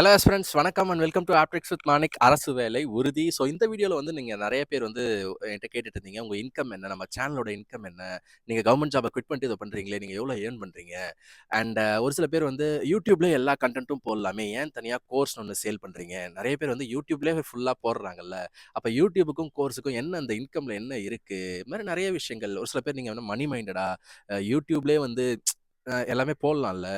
Hello friends வணக்கம் and welcome to Aptex with Manik அரசு வேலை உறுதி. ஸோ இந்த வீடியோவில் வந்து நீங்கள் நிறைய பேர் வந்து என்கிட்ட கேட்டுட்டு இருந்தீங்க உங்கள் இன்கம் என்ன? நம்ம சேனலோட இன்கம் என்ன? நீங்கள் கவர்மெண்ட் ஜாபை குவிட் பண்ணிட்டு இதை பண்ணுறீங்களே நீங்கள் எவ்வளோ ஏர்ன் பண்ணுறீங்க அண்ட் ஒரு சில பேர் வந்து யூடியூப்லேயே எல்லா கண்டென்ட்டும் போடலாமே. ஏன் தனியாக கோர்ஸ் ஒன்று சேல் பண்ணுறீங்க நிறைய பேர் வந்து யூடியூப்லேயே ஃபுல்லாக போடுறாங்கல்ல. அப்போ யூடியூபுக்கும் கோர்ஸுக்கும் என்ன அந்த இன்கமில் என்ன இருக்குது இது மாதிரி நிறைய விஷயங்கள். ஒரு சில பேர் நீங்கள் வந்து மணி மைண்டடாக யூடியூப்லேயே வந்து எல்லாமே போடலாம்ல.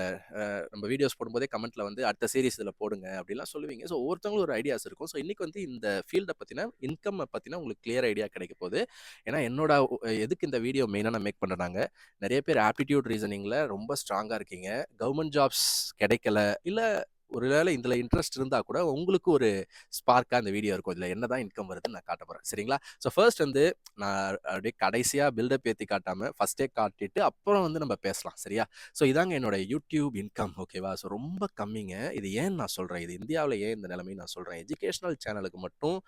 நம்ம வீடியோஸ் போடும்போதே கமெண்ட்ல வந்து அடுத்த சீரிஸ் இதில் போடுங்க அப்படிலாம் சொல்லுவீங்க. ஸோ ஒவ்வொருத்தவங்களும் ஒரு ஐடியாஸ் இருக்கும். ஸோ இன்னைக்கு வந்து இந்த ஃபீல்டை பற்றின இன்கம் பற்றின உங்களுக்கு கிளியர் ஐடியா கிடைக்க போகுது. ஏன்னா என்னோட எதுக்கு இந்த வீடியோ மெயினாக நான் மேக் பண்ணுறாங்க நிறைய பேர் ஆப்டிடியூட் ரீசனிங்கில் ரொம்ப ஸ்ட்ராங்காக இருக்கீங்க. கவர்மெண்ட் ஜாப்ஸ் கிடைக்கல. இல்லை ஒருவேளை இதில் இன்ட்ரெஸ்ட் இருந்தால் கூட உங்களுக்கு ஒரு ஸ்பார்க்காக இந்த வீடியோ இருக்கும். இதில் என்ன தான் இன்கம் வருதுன்னு நான் காட்ட போகிறேன் சரிங்களா? ஸோ ஃபர்ஸ்ட் வந்து நான் அப்படியே கடைசியாக பில்டப் ஏற்றி காட்டாமல் ஃபஸ்ட்டே காட்டிட்டு அப்புறம் வந்து நம்ம பேசலாம். சரியா? ஸோ இதாங்க என்னோட யூடியூப் இன்கம் ஓகேவா ஸோ ரொம்ப கம்மிங்க. இது ஏன் நான் சொல்கிறேன் இது இந்தியாவில் ஏன் இந்த நிலைமை நான் சொல்கிறேன் எஜுகேஷனல் சேனலுக்கு மட்டும்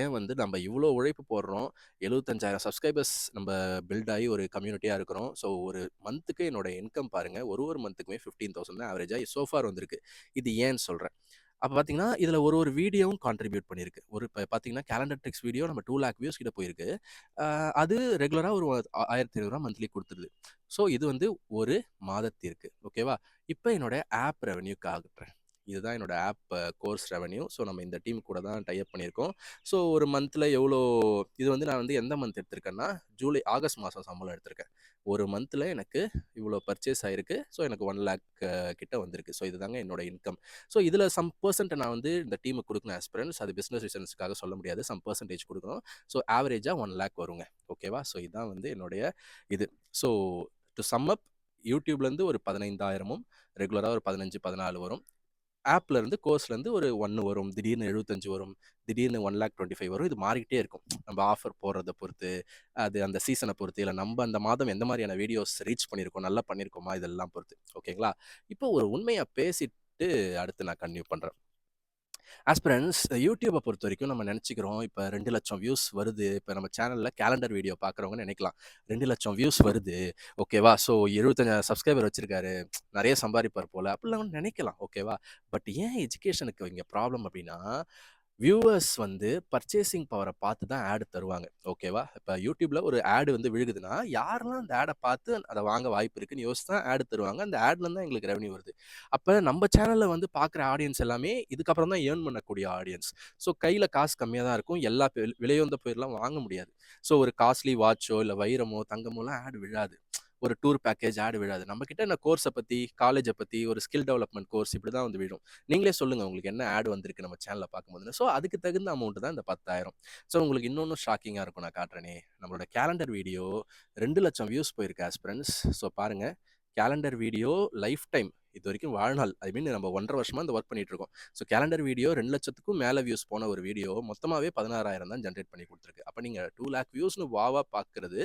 ஏன் வந்து நம்ம இவ்வளோ உழைப்பு போடுறோம்? எழுபத்தஞ்சாயிரம் சப்ஸ்கிரைபர்ஸ் நம்ம பில்ட் ஆகி ஒரு கம்யூனிட்டியாக இருக்கிறோம். ஸோ ஒரு மந்த்துக்கு என்னோட இன்கம் பாருங்கள் ஒரு ஒரு மந்த்துக்குமே ஃபிஃப்டீன் தௌசண்ட் தான் ஆவரேஜாக சோஃபார் வந்திருக்கு. இது ஏன் இல்லைன்னு சொல்கிறேன் அப்போ பார்த்தீங்கன்னா இதில் ஒரு ஒரு வீடியோவும் கான்ட்ரிபியூட் பண்ணியிருக்கு ஒரு இப்போ பார்த்தீங்கன்னா கேலண்டர் ட்ரிக்ஸ் வீடியோ நம்ம டூ லேக் வியூஸ் கிட்ட போயிருக்கு. அது ரெகுலராக ஒரு ஆயிரத்தி ஐநூறுரூவா மந்த்லி கொடுத்துருது. ஸோ இது வந்து ஒரு மாதத்திற்கு ஓகேவா இப்போ என்னோட ஆப் ரெவன்யூக்கு ஆகுறேன் இதுதான் என்னோட ஆப் கோர்ஸ் ரெவன்யூ ஸோ நம்ம இந்த டீம் கூட தான் டைப் பண்ணியிருக்கோம். ஸோ ஒரு மந்தில் எவ்வளோ இது வந்து நான் வந்து எந்த மந்த் எடுத்திருக்கேன்னா ஜூலை ஆகஸ்ட் மாதம் சம்பளம் எடுத்திருக்கேன். ஒரு மந்தில் எனக்கு இவ்வளோ பர்ச்சேஸ் ஆகிருக்கு ஸோ எனக்கு ஒன் லேக் கிட்ட வந்திருக்கு. ஸோ இதுதாங்க என்னோட இன்கம் ஸோ இதில் சம் பர்சன்ட் நான் வந்து இந்த டீமுக்கு கொடுக்கணும் ஆஸ்பிரன்ஸ் அது பிஸ்னஸ் ரீசன்ஸ்க்காக சொல்ல முடியாது. சம் பர்சன்டேஜ் கொடுக்கணும். ஸோ ஆவரேஜாக ஒன் லேக் வருங்க. ஓகேவா ஸோ இதுதான் வந்து என்னுடைய இது. ஸோ டு சம் அப் யூடியூப்லேருந்து ஒரு பதினைந்தாயிரமும் ரெகுலராக ஒரு பதினஞ்சு பதினாலு வரும். ஆப்ல இருந்து கோர்ஸ்ல இருந்து ஒரு ஒன்று வரும் திடீர்னு எழுபத்தஞ்சு வரும் திடீர்னு ஒன் லேக் டுவெண்ட்டி ஃபைவ் வரும். இது மாறிக்கிட்டே இருக்கும். நம்ம ஆஃபர் போடுறத பொறுத்து அது அந்த சீசனை பொறுத்து இல்லை நம்ம அந்த மாதம் எந்த மாதிரியான வீடியோஸ் ரீச் பண்ணியிருக்கோம் நல்லா பண்ணியிருக்கோமா இதெல்லாம் பொறுத்து. ஓகேங்களா? இப்போ ஒரு உண்மையை பேசிட்டு அடுத்து நான் கன்டினியூ பண்ணுறேன் ஆஸ்பிரன்ஸ் யூடியூப்பை பொறுத்த வரைக்கும் நம்ம நினச்சிக்கிறோம் இப்போ ரெண்டு லட்சம் வியூஸ் வருது. இப்போ நம்ம சேனலில் கேலண்டர் வீடியோ பார்க்குறவங்க நினைக்கலாம். ரெண்டு லட்சம் வியூஸ் வருது. ஓகேவா ஸோ இருபத்தஞ்சு சப்ஸ்கிரைபர் வச்சுருக்காரு. நிறைய சம்பாதிப்பார் போல். அப்படிலாம் நினைக்கலாம். ஓகேவா பட் ஏன் எஜுகேஷனுக்கு இங்கே ப்ராப்ளம் அப்படின்னா வியூவர்ஸ் வந்து பர்ச்சேசிங் பவரை பார்த்து தான் ஆடு தருவாங்க. ஓகேவா? இப்போ யூடியூப்ல ஒரு ஆடு வந்து விழுகுதுன்னா யாரெல்லாம் அந்த ஆடை பார்த்து அதை வாங்க வாய்ப்பு இருக்குன்னு யோசிச்சு தான் ஆடு தருவாங்க. அந்த ஆட்ல தான் எங்களுக்கு ரெவன்யூ வருது. அப்போ நம்ம சேனலில் வந்து பார்க்குற ஆடியன்ஸ் எல்லாமே இதுக்கப்புறம் தான் ஏர்ன் பண்ணக்கூடிய ஆடியன்ஸ் ஸோ கையில் காசு கம்மியாக தான் இருக்கும். எல்லா விலையுந்த பொருள்லாம் வாங்க முடியாது. ஸோ ஒரு காஸ்ட்லி வாட்சோ இல்லை வைரமோ தங்கமோலாம் ஆடு விழாது. ஒரு டூர் பேக்கேஜ் ஆடு விழாது. நம்ம கிட்ட என்ன கோர்ஸை பற்றி காலேஜை பற்றி ஒரு ஸ்கில் டெவலப்மெண்ட் கோர்ஸ் இப்படி தான் வந்து விழும். நீங்களே சொல்லுங்கள் உங்களுக்கு என்ன ஆடு வந்திருக்கு நம்ம சேனலில் பார்க்கும்போது ஸோ அதுக்கு தகுந்த அமௌண்ட் தான் இந்த பத்தாயிரம். ஸோ உங்களுக்கு இன்னொன்று ஷாக்கிங்காக இருக்கும் நான் காட்டுறேனே. நம்மளோட கேலண்டர் வீடியோ ரெண்டு லட்சம் வியூஸ் போயிருக்கு ஆஸ்பிரன்ஸ் ஸோ பாருங்கள் கேலண்டர் வீடியோ லைஃப் டைம் இது வரைக்கும் வாழ்நாள். ஐ மீன் நம்ம ஒன்றரை வருஷமாக இந்த ஒர்க் பண்ணிட்டு இருக்கோம். ஸோ கேலண்டர் வீடியோ ரெண்டு லட்சத்துக்கும் மேலே வியூஸ் போன ஒரு வீடியோ மொத்தமாகவே பதினாறாயிரம் தான் ஜென்ரேட் பண்ணி கொடுத்துருக்கு. அப்போ நீங்கள் டூ லேக் வியூஸ்னு வாவா பார்க்குறது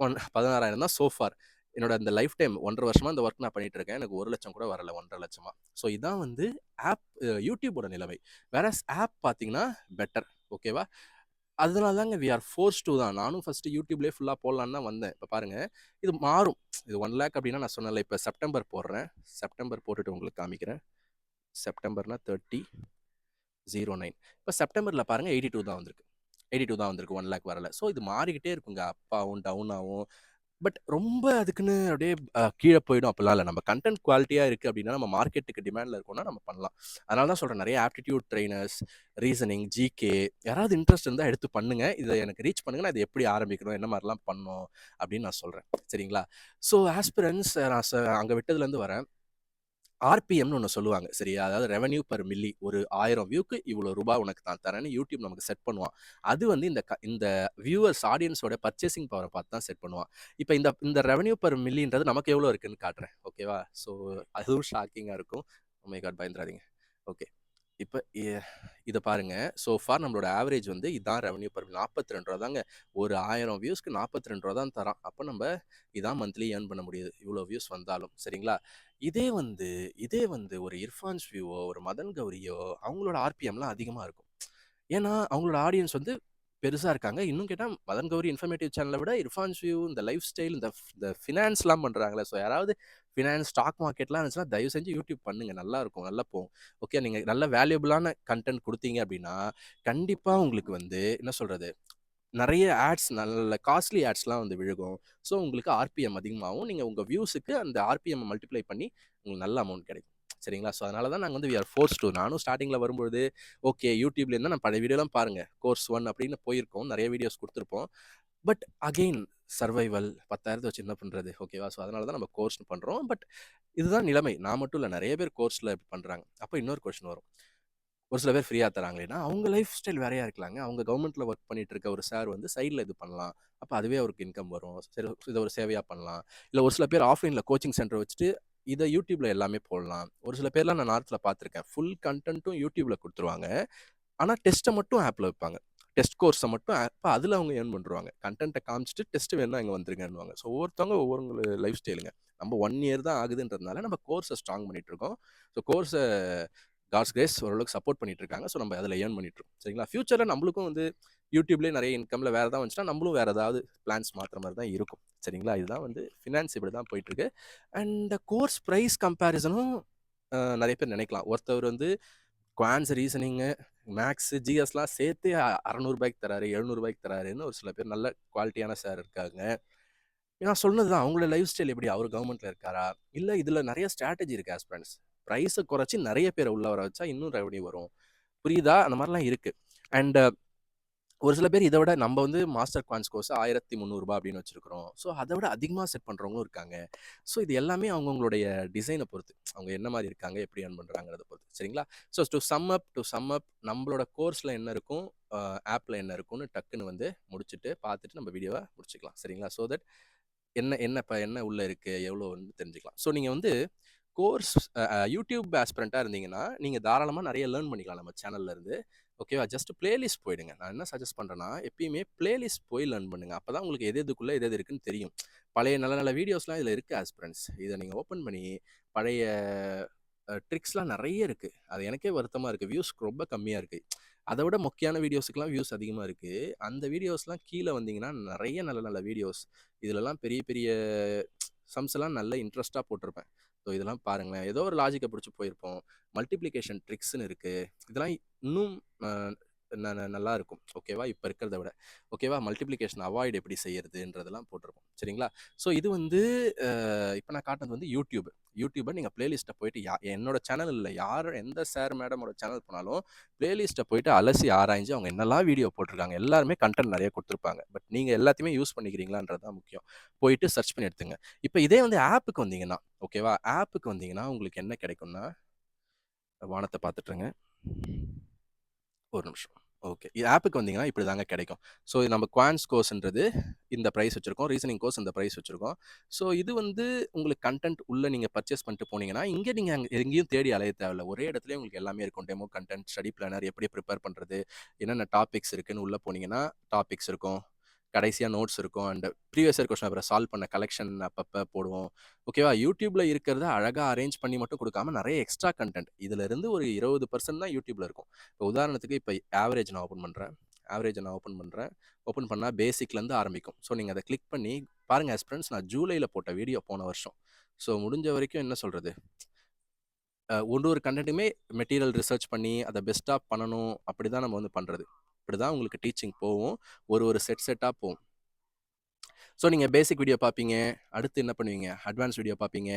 ஒன் பதினாறாயிரம் தான் சோஃபார் என்னோட அந்த லைஃப் டைம் ஒன்றரை வருஷமாக இந்த ஒர்க் நான் பண்ணிட்டு இருக்கேன். எனக்கு ஒரு லட்சம் கூட வரல ஒன்றரை லட்சமா. ஸோ இதான் வந்து ஆப் யூடியூபோட நிலைமை. வேற ஆப் பார்த்தீங்கன்னா பெட்டர் ஓகேவா அதனால தாங்க வி ஆர் ஃபோர்ஸ் டூ தான். நானும் ஃபஸ்ட்டு யூடியூப்லேயே ஃபுல்லாக போடலான்னு தான் வந்தேன். இப்போ பாருங்கள் இது மாறும். இது ஒன் லேக் அப்படின்னா நான் சொன்னல இப்போ செப்டம்பர் போடுறேன். செப்டம்பர் போட்டுட்டு உங்களுக்கு காமிக்கிறேன். செப்டம்பர்னா தேர்ட்டி ஜீரோ நைன் இப்போ செப்டம்பரில் பாருங்கள் எயிட்டி டூ தான் வந்திருக்கு. எயிட்டி டூ தான் வந்திருக்கு ஒன் லேக் வரல. ஸோ இது மாறிக்கிட்டே இருக்குங்க. அப்பாவும் டவுனாகவும் டவுன் ஆகும் பட் ரொம்ப அதுக்குன்னு அப்படியே கீழே போயிடும். அப்படிலாம் இல்லை. நம்ம கண்டென்ட் குவாலிட்டியாக இருக்குது அப்படின்னா நம்ம மார்க்கெட்டுக்கு டிமாண்டில் இருக்கோம்னா நம்ம பண்ணலாம். அதனால தான் சொல்கிறேன் நிறைய ஆப்டிடியூட் ட்ரைனர்ஸ் ரீசனிங் ஜிகே யாராவது இன்ட்ரெஸ்ட் இருந்தால் எடுத்து பண்ணுங்க. இதை எனக்கு ரீச் பண்ணுங்கள் நான் இதை எப்படி ஆரம்பிக்கணும் என்ன மாதிரிலாம் பண்ணணும் அப்படின்னு நான் சொல்கிறேன் சரிங்களா? ஸோ ஆஸ்பிரன்ஸ் நான் அங்கே விட்டதுலேருந்து வரேன். ஆர்பிஎம்னு ஒன்று சொல்லுவாங்க. சரியா? அதாவது ரெவன்யூ பர் மில்லி ஒரு ஆயிரம் வியூக்கு இவ்வளோ ரூபாய் உனக்கு தான் தரேன்னு யூடியூப் நமக்கு செட் பண்ணுவான். அது வந்து இந்த க- இந்த வியூவர்ஸ் ஆடியன்ஸோட பர்ச்சேசிங் பவரை பார்த்து தான் செட் பண்ணுவான். இப்போ இந்த இந்த ரெவன்யூ பர் மில்லின்றது நமக்கு எவ்வளோ இருக்குன்னு காட்டுறேன். ஓகேவா ஸோ அதுவும் ஷாக்கிங்காக இருக்கும். Oh மை காட் பயந்துடாதீங்க. ஓகே இப்போ இதை பாருங்க. ஸோ ஃபார் நம்மளோட ஆவரேஜ் வந்து இதான் ரெவன்யூ பர் நாற்பத்தி ரெண்டு ரூபா தாங்க. ஒரு ஆயிரம் வியூஸ்க்கு நாற்பத்தி ரெண்டு ரூபா தான் தரான். அப்போ நம்ம இதான் மந்த்லி ஏர்ன் பண்ண முடியுது. இவ்வளோ வியூஸ் வந்தாலும். சரிங்களா? இதே வந்து இதே வந்து ஒரு இர்ஃபான்ஸ் வியூவோ ஒரு மதன் கௌரியோ அவங்களோட ஆர்பிஎம்லாம் அதிகமாக இருக்கும். ஏன்னா அவங்களோட ஆடியன்ஸ் வந்து பெருசாக இருக்காங்க. இன்னும் கேட்டால் மதன் கௌரி இன்ஃபர்மேட்டிவ் சேனலை விட இர்ஃபான்ஸ் வியூ இந்த லைஃப் ஸ்டைல் இந்த இந்த ஃபினான்ஸ்லாம் பண்ணுறாங்களே ஸோ யாராவது ஃபினான்ஸ், ஸ்டாக் மார்க்கெட்லாம் இருந்துச்சுன்னா தயவு செஞ்சு யூடியூப் பண்ணுங்கள் நல்லாருக்கும். நல்லா போகும். ஓகே நீங்கள் நல்ல வேல்யூபிளான கன்டென்ட் கொடுத்தீங்க அப்படின்னா கண்டிப்பாக உங்களுக்கு வந்து என்ன சொல்கிறது நிறைய ஆட்ஸ் நல்ல காஸ்ட்லி ஆட்ஸ்லாம் வந்து விழுகும். ஸோ உங்களுக்கு ஆர்பிஎம் அதிகமாகவும் நீங்கள் உங்கள் வியூஸுக்கு அந்த ஆர்பிஎம் மல்டிப்ளை பண்ணி உங்களுக்கு நல்ல அமௌண்ட் கிடைக்கும். சரிங்களா? ஸோ அதனால தான் நாங்கள் வந்து வி ஆர் ஃபோர்ஸ் டூ நானும் ஸ்டார்டிங்கில் வரும்பொழுது, ஓகே யூடியூப்லேருந்து நான் பழைய வீடியோலாம் பாருங்கள் கோர்ஸ் ஒன் அப்படின்னு போயிருக்கோம். நிறைய வீடியோஸ் கொடுத்துருப்போம் பட் அகெயின் சர்வைவல் 10,000த்த வச்சு என்ன பண்ணுறது ஓகேவா? ஸோ அதனால தான் நம்ம கோர்ஸ்னு பண்ணுறோம் பட் இதுதான் நிலைமை. நான் மட்டும் இல்லை நிறைய பேர் கோர்ஸில் இப்போ பண்ணுறாங்க அப்போ இன்னொரு கொஸ்டின் வரும். ஒரு சில பேர் ஃப்ரீயாக தராங்களேன்னா, அவங்க லைஃப் ஸ்டைல் வேறையாக இருக்கலாங்க. அவங்க கவர்மெண்ட்டில் ஒர்க் பண்ணிட்டு இருக்க ஒரு சார் வந்து சைடில் இது பண்ணலாம். அப்போ அதுவே அவருக்கு இன்கம் வரும். சரி இதை ஒரு சேவையாக பண்ணலாம். இல்லை ஒரு சில பேர் ஆஃப்லைனில் கோச்சிங் சென்டர் வச்சுட்டு, இதை யூடியூப்பில் எல்லாமே போடலாம். ஒரு சில பேர்லாம் நான் நார்த்தில் பார்த்துருக்கேன். ஃபுல் கன்டென்ட்டும் யூடியூப்பில் கொடுத்துருவாங்க ஆனால் டெஸ்ட்டை மட்டும் ஆப்பில் வைப்பாங்க. டெஸ்ட் கோர்ஸை மட்டும் ஆப் அதில் அவங்க ஏர்ன் பண்ருவாங்க. கன்டென்ட்ட காமிச்சிட்டு டெஸ்ட் வேணுனா இங்கே வந்துருங்கன்னுவாங்க. ஸோ ஒவ்வொருத்தவங்க ஒவ்வொரு லைஃப் ஸ்டைலுங்க. நம்ம ஒன் இயர் தான் ஆகுதுன்றதுனால நம்ம கோர்ஸை ஸ்ட்ராங் பண்ணிட்டு இருக்கோம். ஸோ கோர்ஸை காட்ஸ் கிரேஸ் ஓரளவுக்கு சப்போர்ட் பண்ணிட்டு இருக்காங்க. ஸோ நம்ம அதில் ஏர்ன் பண்ணிட்டு இருக்கோம். சரிங்களா? ஃப்யூச்சரில் நம்மளுக்கும் வந்து யூடியூப்லேயே நிறைய இன்கம்ல வேறு ஏதாவது வந்துச்சுன்னா, நம்மளும் வேறு ஏதாவது பிளான்ஸ் மாற்ற மாதிரி தான் இருக்கும். சரிங்களா? இதுதான் வந்து ஃபினான்ஸ் இப்படி தான் போயிட்டுருக்கு. அண்ட் கோர்ஸ் ப்ரைஸ் கம்பேரிசனும் நிறைய பேர் நினைக்கலாம் ஒருத்தவர் வந்து குவான்ஸ் ரீசனிங்கு, மேக்ஸு ஜிஎஸ்லாம் சேர்த்து அறநூறுபாய்க்கு 600க்கு தராரு, ரூ. 700க்கு தராருன்னு ஒரு சில பேர் நல்ல குவாலிட்டியான சார் இருக்காங்க. நான் சொன்னது தான். அவங்களோட லைஃப் ஸ்டைல் எப்படி? அவர் கவர்மெண்ட்டில் இருக்காரா? இல்லை இதில் நிறைய ஸ்ட்ராட்டஜி இருக்குது ஆஸ்பிரண்ட்ஸ். ப்ரைஸை குறைச்சி நிறைய பேரை உள்ள வர வச்சா இன்னும் ரெவன்யூ வரும். புரியுதா? அந்த மாதிரிலாம் இருக்குது அண்டு ஒரு சில பேர் இதை விட நம்ம வந்து மாஸ்டர் குவான்ஸ் கோர்ஸ் ஆயிரத்தி முந்நூறுபா அப்படின்னு வச்சிருக்கிறோம். ஸோ அதை விட அதிகமாக செட் பண்ணுறவங்களும் இருக்காங்க. ஸோ இது எல்லாமே அவங்கவுங்களுடைய டிசைனை பொறுத்து. அவங்க என்ன மாதிரி இருக்காங்க? எப்படி ஏர்ன் பண்ணுறாங்கிறத பொறுத்து. சரிங்களா? So to sum up to sum up நம்மளோட கோர்ஸில் என்ன இருக்கும்? ஆப்பில் என்ன இருக்கும்னு டக்குன்னு வந்து முடிச்சுட்டு, பார்த்துட்டு நம்ம வீடியோவை முடிச்சுக்கலாம். சரிங்களா? ஸோ தட் என்ன என்ன இப்போ என்ன உள்ளே இருக்குது எவ்வளோன்னு தெரிஞ்சுக்கலாம். ஸோ நீங்கள் வந்து கோர்ஸ் யூடியூப் ஆஸ்பிரண்ட்டாக இருந்தீங்கன்னா, நீங்கள் தாராளமாக நிறைய லேர்ன் பண்ணிக்கலாம் நம்ம சேனல்லேருந்து ஓகேவா? ஜஸ்ட் பிளேலிஸ்ட் போயிடுங்க. நான் என்ன சஜஸ்ட் பண்ணுறேன்னா எப்பயுமே பிளேலிஸ்ட் போய் லேர்ன் அப்போ தான் உங்களுக்கு எது எதுக்குள்ளே எது எது இருக்குன்னு தெரியும். பழைய நல்ல நல்ல வீடியோஸ்லாம் இதில் இருக்குது ஆஸ்பிரண்ட்ஸ். இதை நீங்கள் ஓப்பன் பண்ணி பழைய ட்ரிக்ஸ்லாம் நிறைய இருக்குது அது எனக்கே வருத்தமாக இருக்குது வியூஸ் ரொம்ப கம்மியாக இருக்குது அதை விட முக்கியமான வீடியோஸ்க்குலாம் வியூஸ் அதிகமாக இருக்குது அந்த வீடியோஸ்லாம் கீழே வந்தீங்கன்னா, நிறைய நல்ல நல்ல வீடியோஸ். இதுலலாம் பெரிய பெரிய சம்ஸ் எல்லாம் நல்ல இன்ட்ரெஸ்ட்டாக போட்டிருப்பேன். ஸோ இதெல்லாம் பாருங்களேன். ஏதோ ஒரு லாஜிக்கை பிடிச்சி போயிருப்போம். மல்டிப்ளிகேஷன் ட்ரிக்ஸ்னு இருக்குது இதெல்லாம் இன்னும் நல்லா இருக்கும். ஓகேவா? இப்போ இருக்கிறத விட. ஓகேவா? மல்டிப்ளிகேஷன் அவாய்ட் எப்படி செய்யறதுன்றதெல்லாம் போட்டிருப்போம். சரிங்களா? ஸோ இது வந்து இப்போ நான் காட்டினது வந்து யூடியூப். யூடியூப நீங்கள் பிளேலிஸ்ட்டை போயிட்டு யா என்னோட சேனல் இல்லை யார் எந்த சார், மேடமோட சேனல் போனாலும், பிளேலிஸ்ட்டை போயிட்டு அலசி ஆராய்ஞ்சு அவங்க என்னெல்லாம் வீடியோ போட்டிருக்காங்க. எல்லாருமே கன்டென்ட் நிறைய கொடுத்துருப்பாங்க பட் நீங்கள் எல்லாத்தையுமே யூஸ் பண்ணிக்கிறீங்களான்றது தான் முக்கியம். போயிட்டு சர்ச் பண்ணி எடுத்துங்க. இப்போ இதே வந்து ஆப்புக்கு வந்தீங்கன்னா, ஓகேவா? ஆப்புக்கு வந்தீங்கன்னா உங்களுக்கு என்ன கிடைக்கும்னா வானத்தை பார்த்துட்டுருங்க. ஒரு நிமிஷம். ஓகே. ஆப்புக்கு வந்தீங்கன்னா இப்படி தாங்க கிடைக்கும். ஸோ நம்ம குவான்ஸ் கோர்ஸ்ன்றது இந்த ப்ரைஸ் வச்சுருக்கோம் ரீசனிங் கோர்ஸ் இந்த ப்ரைஸ் வச்சுருக்கோம் ஸோ இது வந்து உங்களுக்கு கன்டென்ட் உள்ளே நீங்கள் பர்ச்சேஸ் பண்ணிட்டு போனீங்கன்னா, இங்கே நீங்கள் அங்கே எங்கேயும் தேடி அலைய தேவையில்ல. ஒரே இடத்துலயே உங்களுக்கு எல்லாமே இருக்கும். டெமோ கண்டென்ட் ஸ்டடி பிளானர் எப்படி ப்ரிப்பேர் பண்ணுறது என்னென்ன டாபிக்ஸ் இருக்குன்னு உள்ளே போனீங்கன்னா, டாபிக்ஸ் இருக்கும். கடைசியாக நோட்ஸ் இருக்கும். அண்ட் ப்ரீவியஸ் இயர் கொஸ்டின் அப்புறம் சால்வ் பண்ண கலெக்ஷன் அப்பப்போ போடுவோம். ஓகேவா? யூடியூப்ல இருக்கிறத அழகாக அரேஞ்ச் பண்ணி மட்டும் கொடுக்காம நிறைய எக்ஸ்ட்ரா கண்டென்ட் இதுலேருந்து ஒரு 20% தான் யூடியூப்ல இருக்கும். இப்போ உதாரணத்துக்கு இப்போ ஆவரேஜ் நான் ஓப்பன் பண்ணுறேன் ஆவரேஜ் நான் ஓப்பன் பண்ணுறேன் ஓப்பன் பண்ணால் பேசிக்லேருந்து ஆரம்பிக்கும். ஸோ நீங்கள் அதை கிளிக் பண்ணி பாருங்கள் எஸ்பிரன்ஸ் நான் ஜூலையில் போட்ட வீடியோ போன வருஷம். ஸோ முடிஞ்ச வரைக்கும் என்ன சொல்கிறது ஒன்று ஒரு ஒரு மெட்டீரியல் ரிசர்ச் பண்ணி, அதை பெஸ்ட்டாக பண்ணணும். அப்படி தான் நம்ம வந்து பண்ணுறது அப்படி தான் உங்களுக்கு டீச்சிங் போவோம் ஒரு ஒரு செட் செட்டாக போவோம் ஸோ நீங்கள் பேசிக் வீடியோ பார்ப்பீங்க. அடுத்து என்ன பண்ணுவீங்க? அட்வான்ஸ் வீடியோ பார்ப்பீங்க.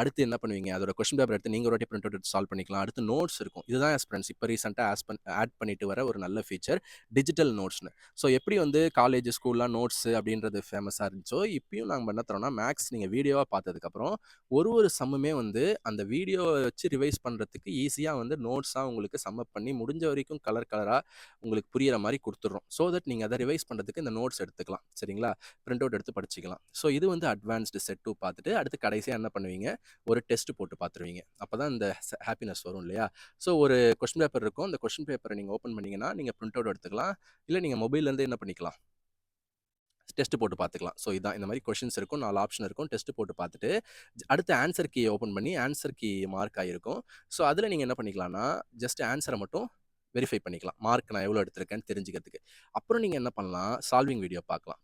அடுத்து என்ன பண்ணுவீங்க? அதோட கொஸ்டின் பேப்பர் எடுத்து நீங்கள் ஒரு வாட்டி பிரிண்ட் அவுட் சால்வ் பண்ணிக்கலாம். அடுத்து நோட்ஸ் இருக்கும். இதுதான் எஸ்பிரன்ஸ் இப்போ ரீசெண்டாக ஆஸ் பண் ஆட் பண்ணிட்டு வர ஒரு நல்ல ஃபீச்சர். டிஜிட்டல் நோட்ஸ்னு ஸோ எப்படி வந்து காலேஜ், ஸ்கூல்லாம் நோட்ஸ் அப்படின்றது ஃபேமஸாக இருந்துச்சோ, இப்பயும் நாங்கள் என்ன தரோம்னா, மேக்ஸ் நீங்கள் வீடியோவாக பார்த்ததுக்கப்புறம், ஒரு ஒரு சம்முமே வந்து அந்த வீடியோவை வச்சு ரிவைஸ் பண்ணுறதுக்கு ஈஸியாக வந்து நோட்ஸாக உங்களுக்கு சம்மப் பண்ணி முடிஞ்ச வரைக்கும் கலர் கலராக உங்களுக்கு புரியிற மாதிரி கொடுத்துட்றோம் ஸோ தட் நீங்கள் அதை ரிவைஸ் பண்ணுறதுக்கு இந்த நோட்ஸ் எடுத்துக்கலாம். சரிங்களா? பிரிண்ட் அவுட் எடுத்து படிச்சுக்கலாம். ஸோ இது வந்து அட்வான்ஸ்டு செட் டூ பார்த்துட்டு, அடுத்து கடைசியாக என்ன பண்ணுவீங்க? ஒரு டெஸ்ட் போட்டு பார்த்துருவீங்க. அப்போ தான் இந்த ஹாப்பினஸ் வரும் இல்லையா? ஸோ ஒரு கொஸ்டின் பேப்பர் இருக்கும். அந்த கொஸ்டின் பேப்பரை நீங்கள் ஓப்பன் பண்ணீங்கன்னா, நீங்கள் ப்ரிண்ட் அவுட் எடுத்துக்கலாம். இல்லை நீங்கள் மொபைல்லேருந்து என்ன பண்ணிக்கலாம்? டெஸ்ட் போட்டு பார்த்துக்கலாம். ஸோ இதான் இந்த மாதிரி கொஷின்ஸ் இருக்கும். நாலு ஆப்ஷன் இருக்கும். டெஸ்ட் போட்டு பார்த்துட்டு, அடுத்து ஆன்சர் கீயை ஓப்பன் பண்ணி, ஆன்சர் கீ மார்க் ஆகியிருக்கும். ஸோ அதில் நீங்கள் என்ன பண்ணிக்கலாம்னா, ஜஸ்ட் ஆன்சரை மட்டும் வெரிஃபை பண்ணிக்கலாம். மார்க் நான் எவ்வளோ எடுத்திருக்கேன்னு தெரிஞ்சுக்கிறதுக்கு. அப்புறம் நீங்கள் என்ன பண்ணலாம், சால்விங் வீடியோ பார்க்கலாம்.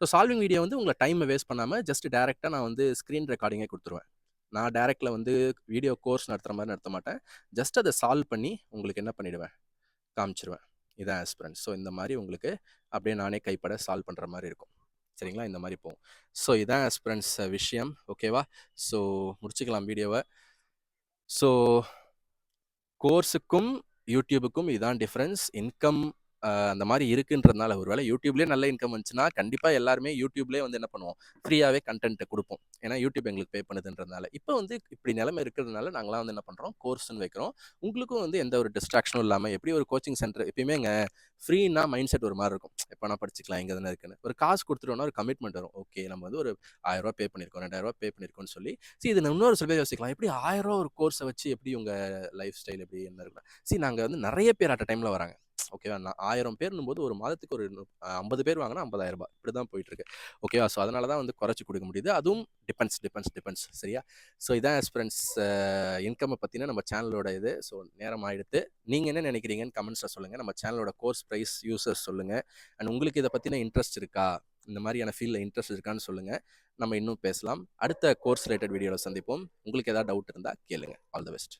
ஸோ சால்விங் வீடியோ வந்து உங்களை டைமை வேஸ்ட் பண்ணாமல் ஜஸ்ட் டேரெக்டாக நான் வந்து ஸ்க்ரீன் ரெக்கார்டிங்கே கொடுத்துருவேன் நான் டேரெக்டில் வந்து வீடியோ கோர்ஸ் நடத்துகிற மாதிரி நடத்த மாட்டேன். ஜஸ்ட் அதை சால்வ் பண்ணி உங்களுக்கு என்ன பண்ணிவிடுவேன் காமிச்சிருவேன் இதான் ஆஸ்பிரன்ஸ் ஸோ இந்த மாதிரி உங்களுக்கு அப்படியே நானே கைப்பட சால்வ் பண்ணுற மாதிரி இருக்கும். சரிங்களா? இந்த மாதிரி போகும். ஸோ இதான் ஆஸ்பிரன்ஸ் விஷயம். ஓகேவா? ஸோ முடிச்சுக்கலாம் வீடியோவை ஸோ கோர்ஸுக்கும், யூடியூபுக்கும் இதான் டிஃப்ரென்ஸ் இன்கம் அ அந்த மாரி இருக்குன்றதுனால ஒரு வேளை யூடியூப்லயே நல்ல இன்கம் வந்துச்சுன்னா, கண்டிப்பா எல்லாருமே யூடியூப்லயே வந்து என்ன பண்ணுவோம், ஃப்ரீயாவே கன்டென்ட்ட குடுப்போம். ஏன்னா யூடியூப் எங்களுக்கு பே பண்ணுதுன்றதுனால. இப்ப வந்து இப்படி நிலைமை இருக்கிறதுனால நாங்கலாம் வந்து என்ன பண்றோம், கோர்ஸ்ன்னு வைக்கிறோம். உங்களுக்கும் வந்து எந்த ஒரு டிஸ்ட்ராக்ஷனும் இல்லாம எப்படி ஒரு கோச்சிங் சென்டர் எப்பயுமேங்க ஃப்ரீன்னா மைண்ட் செட் ஒரு மாரி இருக்கும். எப்ப வேணா படிச்சுக்கலாம், இங்கே தானே இருக்குன்னு. ஒரு காசு குடுத்துட்டோம்னா ஒரு கமிட்மெண்ட் வரும். ஓகே நம்ம வந்து ஒரு ரூ. 1000 பே பண்ணியிருக்கோம், ரூ. 2000 பே பண்ணியிருக்கோம்னு சொல்லி, சி இது இன்னொரு சில பேர் யோசிக்கலாம். எப்படி ரூ. 1000 ஒரு கோர்ஸ வச்சு எப்படி உங்க லைஃப் ஸ்டைல் எப்படி என்ன இருக்கும்? சி நாங்க வந்து நெறைய பேர் அட் அ டைம்ல வராங்க. ஓகேவா? நான் 1000 பேருன்னும்போது ஒரு மாதத்துக்கு ஒரு ஐம்பது பேர் வாங்கினா ஐம்பதாயிரம் ரூபாய் இப்படி தான் போயிட்டுருக்கு. ஓகேவா? ஸோ அதனால தான் வந்து குறைச்சி கொடுக்க முடியுது. அதுவும் டிபெண்ட்ஸ், டிபெண்ட்ஸ், டிபெண்ட்ஸ் சரியா? ஸோ இதான் எஸ்பிரன்ஸ் அ இன்கம்ம நம்ம சேனலோட இது. ஸோ நேரம் ஆகிடுத்து நீங்கள் என்ன நினைக்கிறீங்கன்னு கமெண்ட்ஸில் சொல்லுங்கள் நம்ம சேனலோட கோர்ஸ் ப்ரைஸ் யூசர்ஸ் சொல்லுங்கள் அண்ட் உங்களுக்கு இதை பற்றின இன்ட்ரெஸ்ட் இருக்கா? இந்த மாதிரியான ஃபீல்டில் இன்ட்ரெஸ்ட் இருக்கான்னு சொல்லுங்கள் நம்ம இன்னும் பேசலாம். அடுத்த கோர்ஸ் ரிலேட்டட் வீடியோவில் சந்திப்போம். உங்களுக்கு ஏதாவது டவுட் இருந்தால் கேளுங்க. All the best.